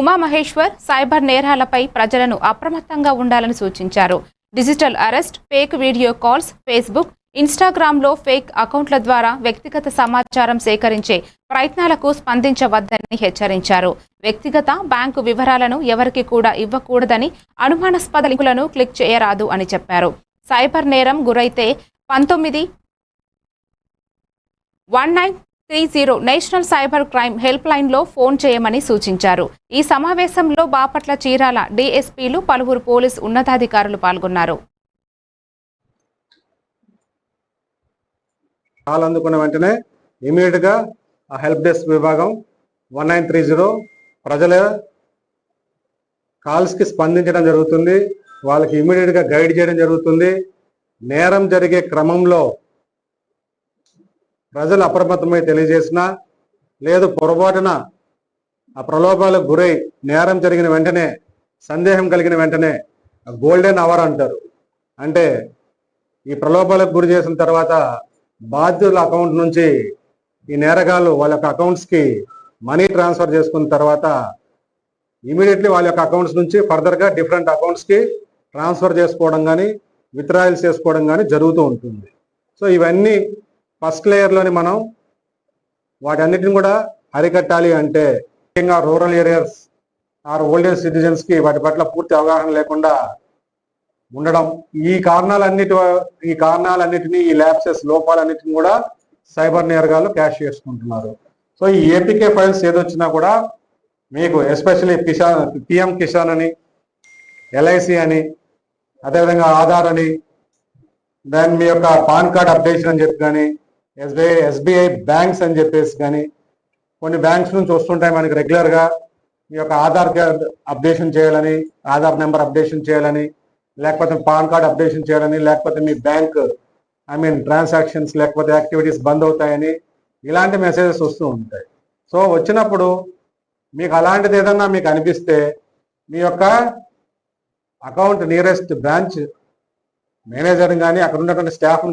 Umamaheshwar cyber నేరాలపై ప్రజలను అప్రమత్తంగా ఉండాలని సూచించారు. Digital arrest fake video calls Facebook ఇన్స్టాగ్రామ్లో ఫేక్ అకౌంట్ల ద్వారా వ్యక్తిగత సమాచారం సేకరించే ప్రయత్నాలకు స్పందించవద్దని హెచ్చరించారు. వ్యక్తిగత బ్యాంకు వివరాలను ఎవరికి కూడా ఇవ్వకూడదని అనుమానాస్పద లింకులను క్లిక్ చేయరాదు అని చెప్పారు. సైబర్ నేరం గురైతే పంతొమ్మిది one nine three zero national cyber crime help లైన్లో ఫోన్ చేయమని సూచించారు. ఈ సమావేశంలో బాపట్ల చీరాల డీఎస్పీలు పలువురు పోలీస్ ఉన్నతాధికారులు పాల్గొన్నారు. కాల్ అందుకున్న వెంటనే ఇమీడియట్గా హెల్ప్ డెస్క్ విభాగం వన్ నైన్ త్రీ జీరో ప్రజల కాల్స్కి స్పందించడం జరుగుతుంది. వాళ్ళకి ఇమీడియట్గా గైడ్ చేయడం జరుగుతుంది. నేరం జరిగే క్రమంలో ప్రజలు అప్రమత్తమై తెలియజేసిన లేదు పొరపాటున ఆ ప్రలోభాలకు గురై నేరం జరిగిన వెంటనే సందేహం కలిగిన వెంటనే గోల్డెన్ అవర్ అంటారు. అంటే ఈ ప్రలోభాలకు గురి చేసిన తర్వాత బాధ్యుల అకౌంట్ నుంచి ఈ నేరగాళ్ళు వాళ్ళ యొక్క అకౌంట్స్కి మనీ ట్రాన్స్ఫర్ చేసుకున్న తర్వాత ఇమీడియట్లీ వాళ్ళ యొక్క అకౌంట్స్ నుంచి ఫర్దర్గా డిఫరెంట్ అకౌంట్స్కి ట్రాన్స్ఫర్ చేసుకోవడం కానీ విత్డ్రాయల్స్ చేసుకోవడం కానీ జరుగుతూ ఉంటుంది. సో ఇవన్నీ ఫస్ట్ లేయర్లోని మనం వాటన్నిటిని కూడా అరికట్టాలి అంటే ముఖ్యంగా rural areas or old age సిటిజన్స్కి వాటి పట్ల పూర్తి అవగాహన లేకుండా ఉండడం. ఈ కారణాలన్నిటి ఈ కారణాలన్నిటినీ ఈ ల్యాబ్సెస్ లోపాలన్నిటిని కూడా సైబర్ నేరగాళ్ళు క్యాష్ చేసుకుంటున్నారు. సో ఈ ఏపీకే ఫైల్స్ ఏదొచ్చినా కూడా మీకు ఎస్పెషల్లీ కిసాన్ పిఎం కిసాన్ అని ఎల్ఐసి అని అదేవిధంగా ఆధార్ అని దాని మీ యొక్క పాన్ కార్డ్ అప్డేషన్ అని చెప్పి కానీ ఎస్బీఐ ఎస్బీఐ బ్యాంక్స్ అని చెప్పేసి కానీ కొన్ని బ్యాంక్స్ నుంచి వస్తుంటాయి మనకి రెగ్యులర్గా మీ యొక్క ఆధార్ కార్డ్ అప్డేషన్ చేయాలని ఆధార్ నెంబర్ అప్డేషన్ చేయాలని లేకపోతే పాన్ కార్డ్ అప్డేషన్ చేయాలని లేకపోతే మీ బ్యాంక్ ఐ మీన్ ట్రాన్సాక్షన్స్ లేకపోతే యాక్టివిటీస్ బంద్ అవుతాయని ఇలాంటి మెసేజెస్ వస్తూ ఉంటాయి. సో వచ్చినప్పుడు మీకు అలాంటిది ఏదన్నా మీకు అనిపిస్తే మీ యొక్క అకౌంట్ నియరెస్ట్ బ్రాంచ్ మేనేజర్ కానీ అక్కడ ఉన్నటువంటి స్టాఫ్ని